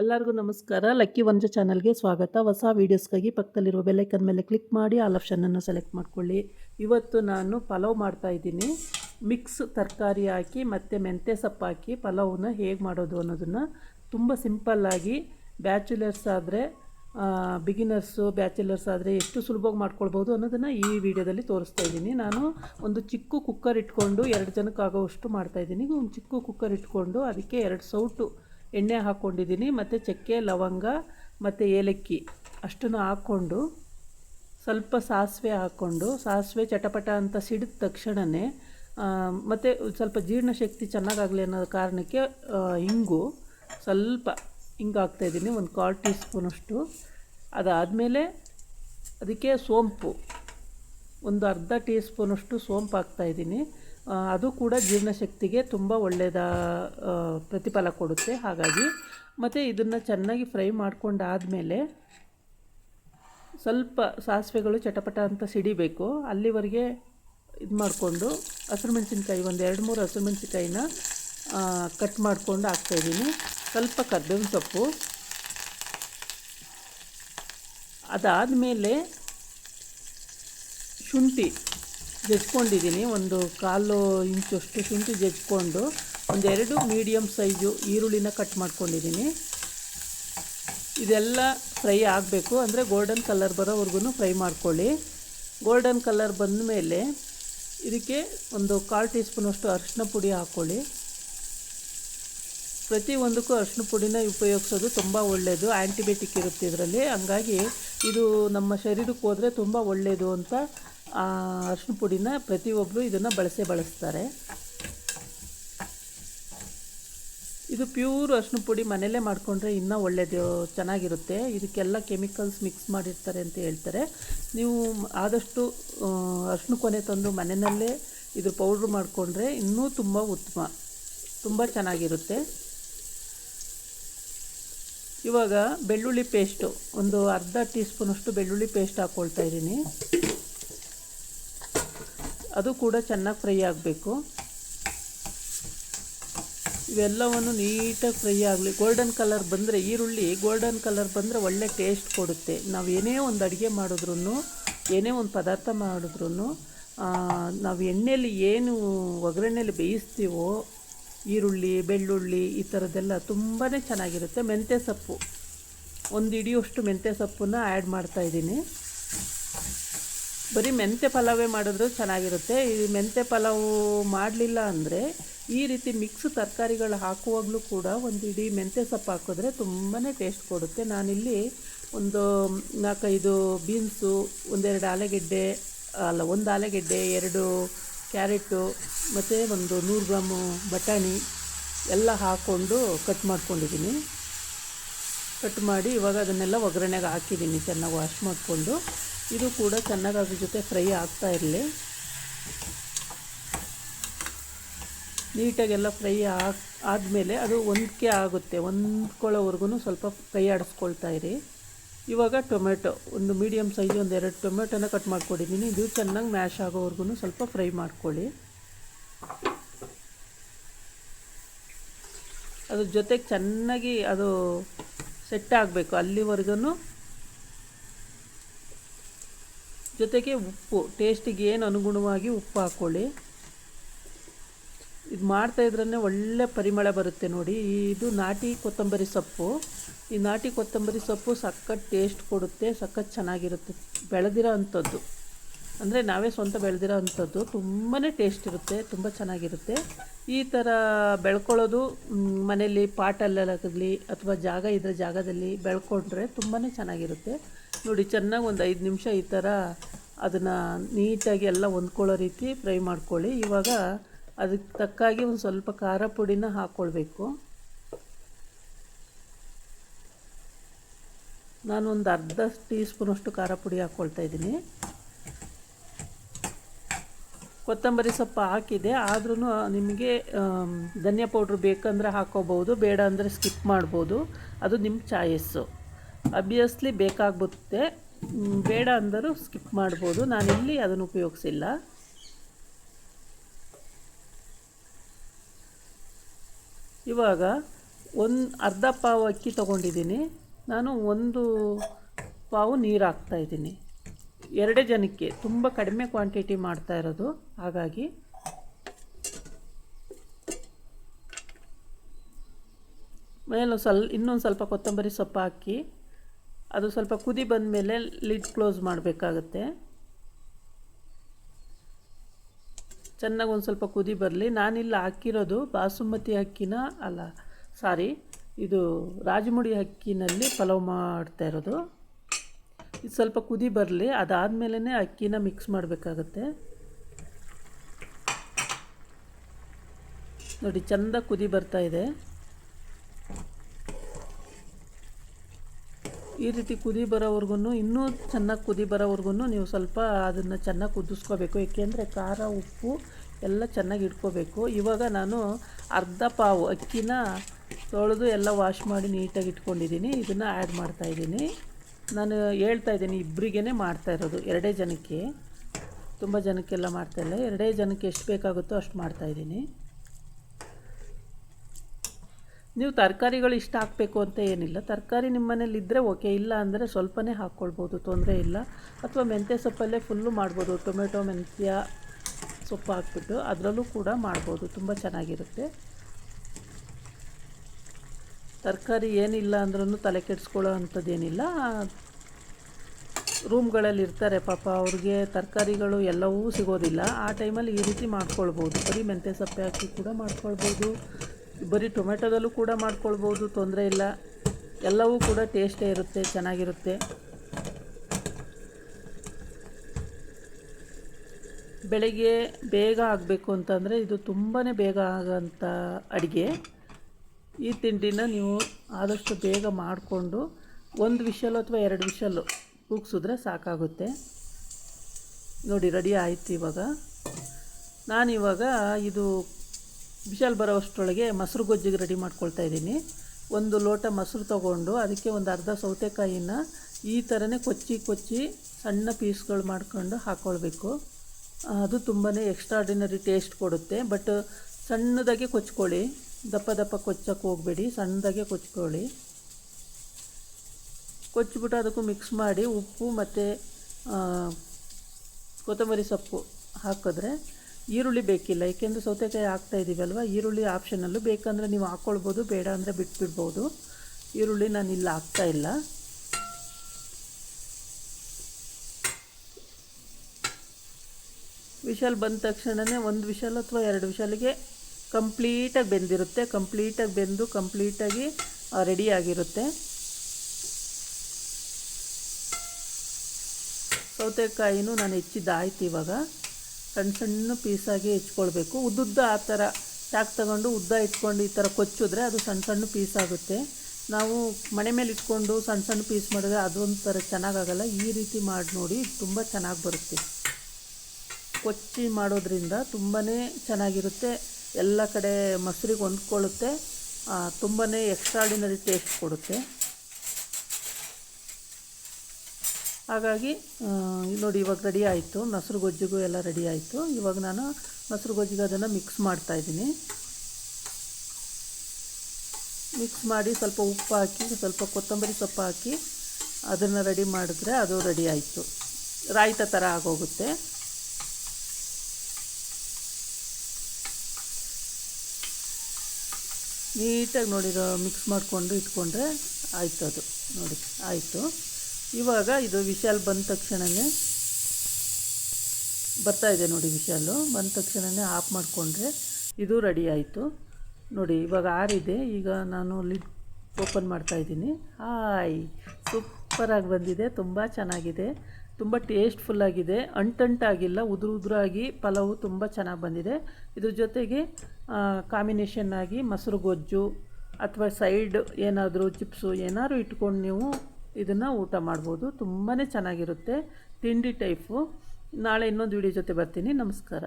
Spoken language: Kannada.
ಎಲ್ಲರಿಗೂ ನಮಸ್ಕಾರ. ಲಕ್ಕಿ ವಂಜ ಚಾನಲ್ಗೆ ಸ್ವಾಗತ. ಹೊಸ ವೀಡಿಯೋಸ್ಗಾಗಿ ಪಕ್ಕದಲ್ಲಿರುವ ಬೆಲ್ಲೈಕನ್ ಮೇಲೆ ಕ್ಲಿಕ್ ಮಾಡಿ ಆಲ್ ಆಪ್ಷನನ್ನು ಸೆಲೆಕ್ಟ್ ಮಾಡ್ಕೊಳ್ಳಿ. ಇವತ್ತು ನಾನು ಪಲಾವ್ ಮಾಡ್ತಾ ಇದ್ದೀನಿ. ಮಿಕ್ಸ್ ತರಕಾರಿ ಹಾಕಿ ಮತ್ತು ಮೆಂತ್ಯ ಸೊಪ್ಪು ಹಾಕಿ ಪಲಾವನ್ನ ಹೇಗೆ ಮಾಡೋದು ಅನ್ನೋದನ್ನು ತುಂಬ ಸಿಂಪಲ್ಲಾಗಿ ಬ್ಯಾಚುಲರ್ಸ್ ಆದರೆ ಬಿಗಿನರ್ಸು, ಬ್ಯಾಚುಲರ್ಸ್ ಆದರೆ ಎಷ್ಟು ಸುಲಭವಾಗಿ ಮಾಡ್ಕೊಳ್ಬೋದು ಅನ್ನೋದನ್ನು ಈ ವಿಡಿಯೋದಲ್ಲಿ ತೋರಿಸ್ತಾ ಇದ್ದೀನಿ. ನಾನು ಒಂದು ಚಿಕ್ಕ ಕುಕ್ಕರ್ ಇಟ್ಕೊಂಡು ಎರಡು ಜನಕ್ಕೆ ಆಗೋವಷ್ಟು ಮಾಡ್ತಾಯಿದ್ದೀನಿ ಒಂದು ಚಿಕ್ಕ ಕುಕ್ಕರ್ ಇಟ್ಕೊಂಡು ಅದಕ್ಕೆ ಎರಡು ಸೌಟು ಎಣ್ಣೆ ಹಾಕ್ಕೊಂಡಿದ್ದೀನಿ ಮತ್ತು ಚಕ್ಕೆ, ಲವಂಗ, ಮತ್ತು ಏಲಕ್ಕಿ ಅಷ್ಟನ್ನು ಹಾಕ್ಕೊಂಡು ಸ್ವಲ್ಪ ಸಾಸಿವೆ ಹಾಕ್ಕೊಂಡು, ಸಾಸಿವೆ ಚಟಪಟ ಅಂತ ಸಿಡಿದ ತಕ್ಷಣವೇ ಮತ್ತು ಸ್ವಲ್ಪ ಜೀರ್ಣಶಕ್ತಿ ಚೆನ್ನಾಗಾಗಲಿ ಅನ್ನೋ ಕಾರಣಕ್ಕೆ ಹಿಂಗು ಸ್ವಲ್ಪ ಹಿಂಗೆ ಹಾಕ್ತಾಯಿದ್ದೀನಿ ಒಂದು ಕಾಲು ಟೀ ಸ್ಪೂನಷ್ಟು ಅದಾದಮೇಲೆ ಅದಕ್ಕೆ ಸೋಂಪು, ಒಂದು ಅರ್ಧ ಟೀ ಸ್ಪೂನಷ್ಟು ಸೋಂಪು ಹಾಕ್ತಾಯಿದ್ದೀನಿ ಅದು ಕೂಡ ಜೀರ್ಣಶಕ್ತಿಗೆ ತುಂಬ ಒಳ್ಳೆಯದ ಪ್ರತಿಫಲ ಕೊಡುತ್ತೆ. ಹಾಗಾಗಿ ಮತ್ತು ಇದನ್ನು ಚೆನ್ನಾಗಿ ಫ್ರೈ ಮಾಡ್ಕೊಂಡಾದಮೇಲೆ ಸ್ವಲ್ಪ ಸಾಸಿವೆಗಳು ಚಟಪಟ ಅಂತ ಸಿಡಿಬೇಕು. ಅಲ್ಲಿವರೆಗೆ ಇದು ಮಾಡಿಕೊಂಡು ಹಸಿರು ಮೆಣಸಿನ್ಕಾಯಿ ಒಂದು ಎರಡು ಮೂರು ಹಸಿರು ಮೆಣಸಿನ್ಕಾಯಿನ ಕಟ್ ಮಾಡಿಕೊಂಡು ಹಾಕ್ತಾಯಿದ್ದೀನಿ ಸ್ವಲ್ಪ ಕರ್ಬೇವಿನ ಸೊಪ್ಪು. ಅದಾದಮೇಲೆ ಶುಂಠಿ. ಜಜ್ಕೊಂಡಿದ್ದೀನಿ. ಒಂದು ಕಾಲು ಇಂಚಷ್ಟು ಶುಂಠಿ ಜಜ್ಕೊಂಡು ಒಂದೆರಡು ಮೀಡಿಯಮ್ ಸೈಜು ಈರುಳ್ಳಿನ ಕಟ್ ಮಾಡ್ಕೊಂಡಿದ್ದೀನಿ. ಇದೆಲ್ಲ ಫ್ರೈ ಆಗಬೇಕು. ಅಂದರೆ ಗೋಲ್ಡನ್ ಕಲರ್ ಬರೋವರೆಗೂ ಫ್ರೈ ಮಾಡ್ಕೊಳ್ಳಿ. ಗೋಲ್ಡನ್ ಕಲರ್ ಬಂದ ಮೇಲೆ ಇದಕ್ಕೆ ಒಂದು ಕಾಲು ಟೀ ಸ್ಪೂನಷ್ಟು ಅರಿಶಿನ ಪುಡಿ ಹಾಕ್ಕೊಳ್ಳಿ ಪ್ರತಿಯೊಂದಕ್ಕೂ ಅರಿಶಿನ ಪುಡಿನ ಉಪಯೋಗಿಸೋದು ತುಂಬ ಒಳ್ಳೆಯದು ಆ್ಯಂಟಿಬಯೋಟಿಕ್ ಇರುತ್ತೆ ಇದರಲ್ಲಿ. ಹಂಗಾಗಿ ಇದು ನಮ್ಮ ಶರೀರಕ್ಕೆ ಹೋದರೆ ತುಂಬ ಒಳ್ಳೆಯದು ಅಂತ ಅರಿಶಿನ ಪುಡಿನ ಪ್ರತಿಯೊಬ್ಬರು ಇದನ್ನು ಬಳಸೇ ಬಳಸ್ತಾರೆ. ಇದು ಪ್ಯೂರ್ ಅರಿಶಿನ ಪುಡಿ ಮನೆಯಲ್ಲೇ ಮಾಡಿಕೊಂಡ್ರೆ ಇನ್ನೂ ಒಳ್ಳೆಯದು ಚೆನ್ನಾಗಿರುತ್ತೆ. ಇದಕ್ಕೆಲ್ಲ ಕೆಮಿಕಲ್ಸ್ ಮಿಕ್ಸ್ ಮಾಡಿರ್ತಾರೆ ಅಂತ ಹೇಳ್ತಾರೆ. ನೀವು ಆದಷ್ಟು ಅರಿಶಿನ ಕೊನೆ ತಂದು ಮನೆಯಲ್ಲೇ ಇದು ಪೌಡ್ರ್ ಮಾಡಿಕೊಂಡ್ರೆ ಇನ್ನೂ ತುಂಬ ಉತ್ತಮ, ತುಂಬ ಚೆನ್ನಾಗಿರುತ್ತೆ. ಇವಾಗ ಬೆಳ್ಳುಳ್ಳಿ ಪೇಸ್ಟು, ಒಂದು ಅರ್ಧ ಟೀ ಸ್ಪೂನಷ್ಟು ಬೆಳ್ಳುಳ್ಳಿ ಪೇಸ್ಟ್ ಹಾಕ್ಕೊಳ್ತಾ ಇದ್ದೀನಿ. ಅದು ಕೂಡ ಚೆನ್ನಾಗಿ ಫ್ರೈ ಆಗಬೇಕು. ಇವೆಲ್ಲವನ್ನು ನೀಟಾಗಿ ಫ್ರೈ ಆಗಲಿ, ಗೋಲ್ಡನ್ ಕಲರ್ ಬಂದರೆ ಈರುಳ್ಳಿ, ಗೋಲ್ಡನ್ ಕಲರ್ ಬಂದರೆ ಒಳ್ಳೆ ಟೇಸ್ಟ್ ಕೊಡುತ್ತೆ. ನಾವು ಏನೇ ಒಂದು ಅಡುಗೆ ಮಾಡಿದ್ರೂ ಏನೇ ಒಂದು ಪದಾರ್ಥ ಮಾಡಿದ್ರೂ ನಾವು ಎಣ್ಣೆಯಲ್ಲಿ ಏನು ಒಗ್ಗರಣೆಯಲ್ಲಿ ಬೇಯಿಸ್ತೀವೋ, ಈರುಳ್ಳಿ, ಬೆಳ್ಳುಳ್ಳಿ ಈ ಥರದ್ದೆಲ್ಲ ತುಂಬಾ ಚೆನ್ನಾಗಿರುತ್ತೆ. ಮೆಂತ್ಯ ಸೊಪ್ಪು. ಒಂದು ಹಿಡಿಯುವಷ್ಟು ಮೆಂತ್ಯ ಸೊಪ್ಪನ್ನು ಆ್ಯಡ್ ಮಾಡ್ತಾಯಿದ್ದೀನಿ ಬರೀ ಮೆಂತ್ಯ ಪಲಾವೇ ಮಾಡಿದ್ರು ಚೆನ್ನಾಗಿರುತ್ತೆ. ಈ ಮೆಂತ್ಯ ಪಲಾವು ಮಾಡಲಿಲ್ಲ ಅಂದರೆ ಈ ರೀತಿ ಮಿಕ್ಸ್ ತರಕಾರಿಗಳು ಹಾಕುವಾಗಲೂ ಕೂಡ ಒಂದು ಇಡೀ ಮೆಂತ್ಯ ಸೊಪ್ಪು ಹಾಕಿದ್ರೆ ತುಂಬಾ ಟೇಸ್ಟ್ ಕೊಡುತ್ತೆ. ನಾನಿಲ್ಲಿ ಒಂದು ನಾಲ್ಕೈದು ಬೀನ್ಸು ಒಂದೆರಡು ಆಲೂಗೆಡ್ಡೆ, ಅಲ್ಲ, ಒಂದು ಆಲೂಗೆಡ್ಡೆ, ಎರಡು ಕ್ಯಾರೆಟು ಮತ್ತು ಒಂದು ನೂರು ಗ್ರಾಮು ಬಟಾಣಿ ಎಲ್ಲ ಹಾಕ್ಕೊಂಡು ಕಟ್ ಮಾಡ್ಕೊಂಡಿದ್ದೀನಿ. ಕಟ್ ಮಾಡಿ ಇವಾಗ ಅದನ್ನೆಲ್ಲ ಒಗ್ಗರಣೆಗೆ ಹಾಕಿದ್ದೀನಿ. ಚೆನ್ನಾಗಿ ವಾಶ್ ಮಾಡಿಕೊಂಡು. ಇದು ಕೂಡ ಚೆನ್ನಾಗಿ ಅದ್ರ ಜೊತೆ ಫ್ರೈ ಆಗ್ತಾ ಇರಲಿ. ನೀಟಾಗೆಲ್ಲ ಫ್ರೈ ಆಗಿ, ಆದಮೇಲೆ ಅದು ಹೊಂದ್ಕೆ ಆಗುತ್ತೆ. ಹೊಂದ್ಕೊಳ್ಳೋವರೆಗೂ ಸ್ವಲ್ಪ ಫ್ರೈ ಆಡಿಸ್ಕೊಳ್ತಾ ಇರಿ. ಇವಾಗ ಟೊಮೆಟೊ, ಒಂದು ಮೀಡಿಯಮ್ ಸೈಜ್ ಒಂದು ಎರಡು ಟೊಮೆಟೊನ ಕಟ್ ಮಾಡ್ಕೊಂಡಿದ್ದೀನಿ ಇದು ಚೆನ್ನಾಗಿ ಮ್ಯಾಶ್ ಆಗೋವರೆಗೂ ಸ್ವಲ್ಪ ಫ್ರೈ ಮಾಡ್ಕೊಳ್ಳಿ. ಅದ್ರ ಜೊತೆಗೆ ಚೆನ್ನಾಗಿ ಅದು ಸೆಟ್ ಆಗಬೇಕು. ಅಲ್ಲಿವರೆಗೂ ಜೊತೆಗೆ ಉಪ್ಪು ಟೇಸ್ಟಿಗೆ ಏನು ಅನುಗುಣವಾಗಿ ಉಪ್ಪು ಹಾಕ್ಕೊಳ್ಳಿ ಇದು ಮಾಡ್ತಾ ಇದ್ರೇ ಒಳ್ಳೆ ಪರಿಮಳ ಬರುತ್ತೆ ನೋಡಿ. ಇದು ನಾಟಿ ಕೊತ್ತಂಬರಿ ಸೊಪ್ಪು. ಈ ನಾಟಿ ಕೊತ್ತಂಬರಿ ಸೊಪ್ಪು ಸಖತ್ ಟೇಸ್ಟ್ ಕೊಡುತ್ತೆ, ಸಖತ್ ಚೆನ್ನಾಗಿರುತ್ತೆ. ಬೆಳೆದಿರೋ ಅಂಥದ್ದು. ಅಂದರೆ ನಾವೇ ಸ್ವಂತ ಬೆಳೆದಿರೋ ಅಂಥದ್ದು ತುಂಬಾ ಟೇಸ್ಟ್ ಇರುತ್ತೆ, ತುಂಬ ಚೆನ್ನಾಗಿರುತ್ತೆ. ಈ ಥರ ಬೆಳ್ಕೊಳ್ಳೋದು ಮನೆಯಲ್ಲಿ ಪಾಟಲ್ಲಾಗಲಿ ಅಥವಾ ಜಾಗ ಇದ್ದರೆ ಜಾಗದಲ್ಲಿ ಬೆಳ್ಕೊಂಡ್ರೆ ತುಂಬಾ ಚೆನ್ನಾಗಿರುತ್ತೆ. ನೋಡಿ, ಚೆನ್ನಾಗಿ ಒಂದು ಐದು ನಿಮಿಷ ಈ ಥರ ಅದನ್ನು ನೀಟಾಗಿ ಎಲ್ಲ ಹೊಂದ್ಕೊಳ್ಳೋ ರೀತಿ ಫ್ರೈ ಮಾಡ್ಕೊಳ್ಳಿ. ಇವಾಗ ಅದಕ್ಕೆ ತಕ್ಕಾಗಿ ಒಂದು ಸ್ವಲ್ಪ ಖಾರ ಪುಡಿನ ಹಾಕ್ಕೊಳ್ಬೇಕು ಒಂದು ಅರ್ಧ ಟೀ ಸ್ಪೂನಷ್ಟು ಖಾರ ಪುಡಿ ಹಾಕ್ಕೊಳ್ತಾ ಇದ್ದೀನಿ. ಕೊತ್ತಂಬರಿ ಸೊಪ್ಪು ಹಾಕಿದೆ. ಆದ್ರೂ ನಿಮಗೆ ಧನಿಯಾ ಪೌಡ್ರ್ ಬೇಕಂದರೆ ಹಾಕೋಬೋದು ಬೇಡ ಅಂದರೆ ಸ್ಕಿಪ್ ಮಾಡ್ಬೋದು. ಅದು ನಿಮ್ಮ ಚಾಯಸ್ಸು ಅಬ್ವಿಯಸ್ಲಿ ಬೇಕಾಗುತ್ತೆ ಬೇಡ ಅಂದರೂ ಸ್ಕಿಪ್ ಮಾಡ್ಬೋದು. ನಾನಿಲ್ಲಿ ಅದನ್ನು ಉಪಯೋಗಿಸಿಲ್ಲ. ಇವಾಗ ಒಂದು ಅರ್ಧ ಪಾವು ಅಕ್ಕಿ ತಗೊಂಡಿದ್ದೀನಿ. ನಾನು ಒಂದು ಪಾವು ನೀರು ಹಾಕ್ತಾಯಿದ್ದೀನಿ ಎರಡೇ ಜನಕ್ಕೆ ತುಂಬ ಕಡಿಮೆ ಕ್ವಾಂಟಿಟಿ ಮಾಡ್ತಾ ಇರೋದು. ಹಾಗಾಗಿ ಮೇಲೆ ಸ್ವಲ್ ಇನ್ನೊಂದು ಸ್ವಲ್ಪ ಕೊತ್ತಂಬರಿ ಸೊಪ್ಪು ಹಾಕಿ, ಅದು ಸ್ವಲ್ಪ ಕುದಿ ಬಂದ ಮೇಲೆ ಲಿಡ್ ಕ್ಲೋಸ್ ಮಾಡಬೇಕಾಗತ್ತೆ. ಚೆನ್ನಾಗಿ ಒಂದು ಸ್ವಲ್ಪ ಕುದಿ ಬರಲಿ. ನಾನಿಲ್ಲಿ ಹಾಕಿರೋದು ಬಾಸುಮತಿ ಅಕ್ಕಿನ, ಅಲ್ಲ ಸಾರಿ ಇದು ರಾಜಮುಡಿ ಅಕ್ಕಿನಲ್ಲಿ ಪಲಾವ್ ಮಾಡ್ತಾ ಇರೋದು. ಇದು ಸ್ವಲ್ಪ ಕುದಿ ಬರಲಿ ಅದಾದಮೇಲೆ ಅಕ್ಕಿನ ಮಿಕ್ಸ್ ಮಾಡಬೇಕಾಗತ್ತೆ. ನೋಡಿ, ಚೆಂದ ಕುದಿ ಬರ್ತಾ ಇದೆ. ಈ ರೀತಿ ಕುದಿ ಬರೋವರೆಗೂ ಇನ್ನೂ ಚೆನ್ನಾಗಿ ಕುದಿ ಬರೋವರೆಗೂ ನೀವು ಸ್ವಲ್ಪ ಅದನ್ನು ಚೆನ್ನಾಗಿ ಕುದಿಸ್ಕೋಬೇಕು. ಏಕೆಂದರೆ ಖಾರ, ಉಪ್ಪು ಎಲ್ಲ ಚೆನ್ನಾಗಿ ಇಟ್ಕೋಬೇಕು. ಇವಾಗ ನಾನು ಅರ್ಧ ಪಾವು ಅಕ್ಕಿನ ತೊಳೆದು ಎಲ್ಲ ವಾಶ್ ಮಾಡಿ ನೀಟಾಗಿ ಇಟ್ಕೊಂಡಿದ್ದೀನಿ. ಇದನ್ನು ಆ್ಯಡ್ ಮಾಡ್ತಾಯಿದ್ದೀನಿ ನಾನು ಹೇಳ್ತಾ ಇದ್ದೀನಿ ಇಬ್ಬರಿಗೇ ಮಾಡ್ತಾ ಇರೋದು. ಎರಡೇ ಜನಕ್ಕೆ. ತುಂಬ ಜನಕ್ಕೆಲ್ಲ ಮಾಡ್ತಾಯಿಲ್ಲ ಎರಡೇ ಜನಕ್ಕೆ ಎಷ್ಟು ಬೇಕಾಗುತ್ತೋ ಅಷ್ಟು ಮಾಡ್ತಾಯಿದ್ದೀನಿ ನೀವು ತರಕಾರಿಗಳು ಇಷ್ಟ ಹಾಕಬೇಕು ಅಂತ ಏನಿಲ್ಲ. ತರಕಾರಿ ನಿಮ್ಮ ಮನೇಲಿ ಇದ್ದರೆ ಓಕೆ. ಇಲ್ಲ ಅಂದರೆ ಸ್ವಲ್ಪನೇ ಹಾಕ್ಕೊಳ್ಬೋದು. ತೊಂದರೆ ಇಲ್ಲ. ಅಥವಾ ಮೆಂತ್ಯ ಸೊಪ್ಪಲ್ಲೇ ಫುಲ್ಲು ಮಾಡ್ಬೋದು. ಟೊಮೆಟೊ, ಮೆಂತ್ಯ ಸೊಪ್ಪು ಹಾಕ್ಬಿಟ್ಟು ಅದರಲ್ಲೂ ಕೂಡ ಮಾಡ್ಬೋದು. ತುಂಬ ಚೆನ್ನಾಗಿರುತ್ತೆ. ತರಕಾರಿ ಏನಿಲ್ಲ ಅಂದ್ರೂ ತಲೆ ಕೆಡಿಸ್ಕೊಳ್ಳೋ ಅಂಥದ್ದೇನಿಲ್ಲ. ರೂಮ್ಗಳಲ್ಲಿ ಇರ್ತಾರೆ ಪಾಪ, ಅವ್ರಿಗೆ ತರಕಾರಿಗಳು ಎಲ್ಲವೂ ಸಿಗೋದಿಲ್ಲ. ಆ ಟೈಮಲ್ಲಿ ಈ ರೀತಿ ಮಾಡ್ಕೊಳ್ಬೋದು. ಬರೀ ಮೆಂತ್ಯ ಸೊಪ್ಪೆ ಹಾಕಿ ಕೂಡ ಮಾಡ್ಕೊಳ್ಬೋದು. ಬರೀ ಟೊಮೆಟೊದಲ್ಲೂ ಕೂಡ ಮಾಡ್ಕೊಳ್ಬೋದು, ತೊಂದರೆ ಇಲ್ಲ. ಎಲ್ಲವೂ ಕೂಡ ಟೇಸ್ಟೇ ಇರುತ್ತೆ, ಚೆನ್ನಾಗಿರುತ್ತೆ. ಬೆಳಗ್ಗೆ ಬೇಗ ಆಗಬೇಕು ಅಂತಂದರೆ ಇದು ತುಂಬಾ ಬೇಗ ಆಗೋಂಥ ಅಡುಗೆ. ಈ ತಿಂಡಿನ ನೀವು ಆದಷ್ಟು ಬೇಗ ಮಾಡಿಕೊಂಡು ಒಂದು ವಿಷಲು ಅಥವಾ ಎರಡು ವಿಷಲು ಕೂಗ್ಸಿದ್ರೆ ಸಾಕಾಗುತ್ತೆ. ನೋಡಿ, ರೆಡಿ ಆಯಿತು ಇವಾಗ. ನಾನಿವಾಗ ಇದು ವಿಷಲ್ ಬರೋಷ್ಟರೊಳಗೆ ಮೊಸರು ಗೊಜ್ಜಿಗೆ ರೆಡಿ ಮಾಡ್ಕೊಳ್ತಾ ಇದ್ದೀನಿ. ಒಂದು ಲೋಟ ಮೊಸರು ತೊಗೊಂಡು ಅದಕ್ಕೆ ಒಂದು ಅರ್ಧ ಸೌತೆಕಾಯಿನ ಈ ಥರನೇ ಕೊಚ್ಚಿ ಕೊಚ್ಚಿ ಸಣ್ಣ ಪೀಸ್ಗಳು ಮಾಡ್ಕೊಂಡು ಹಾಕ್ಕೊಳ್ಬೇಕು ಅದು ತುಂಬಾ ಎಕ್ಸ್ಟ್ರಾರ್ಡಿನರಿ ಟೇಸ್ಟ್ ಕೊಡುತ್ತೆ. ಬಟ್ ಸಣ್ಣದಾಗೆ ಕೊಚ್ಕೊಳ್ಳಿ. ದಪ್ಪ ದಪ್ಪ ಕೊಚ್ಚಕ್ಕೆ ಹೋಗಬೇಡಿ, ಸಣ್ಣದಾಗೆ ಕೊಚ್ಕೊಳ್ಳಿ. ಕೊಚ್ಚಿಬಿಟ್ಟು ಅದಕ್ಕೂ ಮಿಕ್ಸ್ ಮಾಡಿ ಉಪ್ಪು ಮತ್ತು ಕೊತ್ತಂಬರಿ ಸೊಪ್ಪು ಹಾಕಿದ್ರೆ ಈರುಳ್ಳಿ ಬೇಕಿಲ್ಲ. ಏಕೆಂದರೆ ಸೌತೆಕಾಯಿ ಹಾಕ್ತಾ ಇದ್ದೀವಲ್ವ ಈರುಳ್ಳಿ ಆಪ್ಷನಲ್ಲೂ ಬೇಕಂದರೆ ನೀವು ಹಾಕ್ಕೊಳ್ಬೋದು, ಬೇಡ ಅಂದರೆ ಬಿಟ್ಬಿಡ್ಬೋದು. ಈರುಳ್ಳಿ ನಾನು ಇಲ್ಲಿ ಹಾಕ್ತಾ ಇಲ್ಲ. ವಿಷಲ್ ಬಂದ ತಕ್ಷಣವೇ ಒಂದು ವಿಷಲ್ ಅಥವಾ ಎರಡು ವಿಷಲ್ಗೆ ಕಂಪ್ಲೀಟಾಗಿ ಬೆಂದಿರುತ್ತೆ, ಕಂಪ್ಲೀಟಾಗಿ ಬೆಂದು ಕಂಪ್ಲೀಟಾಗಿ ರೆಡಿಯಾಗಿರುತ್ತೆ ಸೌತೆಕಾಯಿನೂ ನಾನು ಹೆಚ್ಚಿದ್ದಾಯ್ತು ಇವಾಗ. ಸಣ್ಣ ಸಣ್ಣ ಪೀಸಾಗಿ ಹೆಚ್ಕೊಳ್ಬೇಕು. ಉದ್ದುದ್ದ ಆ ಥರ ಚಾಕ್ ತಗೊಂಡು ಉದ್ದ ಇಟ್ಕೊಂಡು ಈ ಥರ ಕೊಚ್ಚಿದ್ರೆ ಅದು ಸಣ್ಣ ಸಣ್ಣ ಪೀಸ್ ಆಗುತ್ತೆ ನಾವು ಮನೆ ಮೇಲೆ ಇಟ್ಕೊಂಡು ಸಣ್ಣ ಸಣ್ಣ ಪೀಸ್ ಮಾಡಿದ್ರೆ ಅದೊಂಥರ ಚೆನ್ನಾಗಾಗಲ್ಲ. ಈ ರೀತಿ ಮಾಡಿ ನೋಡಿ ತುಂಬ ಚೆನ್ನಾಗಿ ಬರುತ್ತೆ. ಕೊಚ್ಚಿ ಮಾಡೋದ್ರಿಂದ ತುಂಬಾ ಚೆನ್ನಾಗಿರುತ್ತೆ. ಎಲ್ಲ ಕಡೆ ಮೊಸರಿಗೆ ಹೊಂದ್ಕೊಳ್ಳುತ್ತೆ. ತುಂಬಾ ಎಕ್ಸ್ಟ್ರಾಡಿನರಿ ಟೇಸ್ಟ್ ಕೊಡುತ್ತೆ. ಹಾಗಾಗಿ ನೋಡಿ ಇವಾಗ ರೆಡಿ ಆಯಿತು. ಮೊಸರು ಗೊಜ್ಜಿಗೂ ಎಲ್ಲ ರೆಡಿ ಆಯಿತು. ಇವಾಗ ನಾನು ಮೊಸರು ಗೊಜ್ಜಿಗೆ ಅದನ್ನು ಮಿಕ್ಸ್ ಮಾಡ್ತಾಯಿದ್ದೀನಿ ಮಿಕ್ಸ್ ಮಾಡಿ ಸ್ವಲ್ಪ ಉಪ್ಪು ಹಾಕಿ, ಸ್ವಲ್ಪ ಕೊತ್ತಂಬರಿ ಸೊಪ್ಪು ಹಾಕಿ ಅದನ್ನು ರೆಡಿ ಮಾಡಿದ್ರೆ ಅದು ರೆಡಿ ಆಯಿತು. ರಾಯ್ತ ಥರ ಆಗೋಗುತ್ತೆ. ನೀಟಾಗಿ ನೋಡಿರೋ ಮಿಕ್ಸ್ ಮಾಡಿಕೊಂಡು ಇಟ್ಕೊಂಡ್ರೆ ಆಯಿತು ಅದು. ನೋಡಿ, ಆಯಿತು. ಇವಾಗ ಇದು ವಿಶಾಲ್ ಬಂದ ತಕ್ಷಣವೇ ಬರ್ತಾ ಇದೆ ನೋಡಿ ವಿಶಾಲು. ಬಂದ ತಕ್ಷಣವೇ ಆಫ್ ಮಾಡಿಕೊಂಡ್ರೆ ಇದು ರೆಡಿ ಆಯಿತು. ನೋಡಿ, ಇವಾಗ ಆರಿದೆ. ಈಗ ನಾನು ಲಿಡ್ ಓಪನ್ ಮಾಡ್ತಾಯಿದ್ದೀನಿ ಹಾಯ್! ಸೂಪರಾಗಿ ಬಂದಿದೆ. ತುಂಬ ಚೆನ್ನಾಗಿದೆ. ತುಂಬ ಟೇಸ್ಟ್ಫುಲ್ಲಾಗಿದೆ ಅಂಟಂಟಾಗಿಲ್ಲ ಉದುರು ಉದುರಾಗಿ ಪಲಾವು ತುಂಬ ಚೆನ್ನಾಗಿ ಬಂದಿದೆ. ಇದ್ರ ಜೊತೆಗೆ ಕಾಂಬಿನೇಷನ್ ಆಗಿ ಮೊಸರು ಗೊಜ್ಜು ಅಥವಾ ಸೈಡ್ ಏನಾದರೂ ಚಿಪ್ಸು ಏನಾದರೂ ಇಟ್ಕೊಂಡು ನೀವು ಇದನ್ನು ಊಟ ಮಾಡ್ಬೋದು. ತುಂಬಾ ಚೆನ್ನಾಗಿರುತ್ತೆ. ತಿಂಡಿ ಟೈಪು ನಾಳೆ ಇನ್ನೊಂದು ವಿಡಿಯೋ ಜೊತೆ ಬರ್ತೀನಿ. ನಮಸ್ಕಾರ.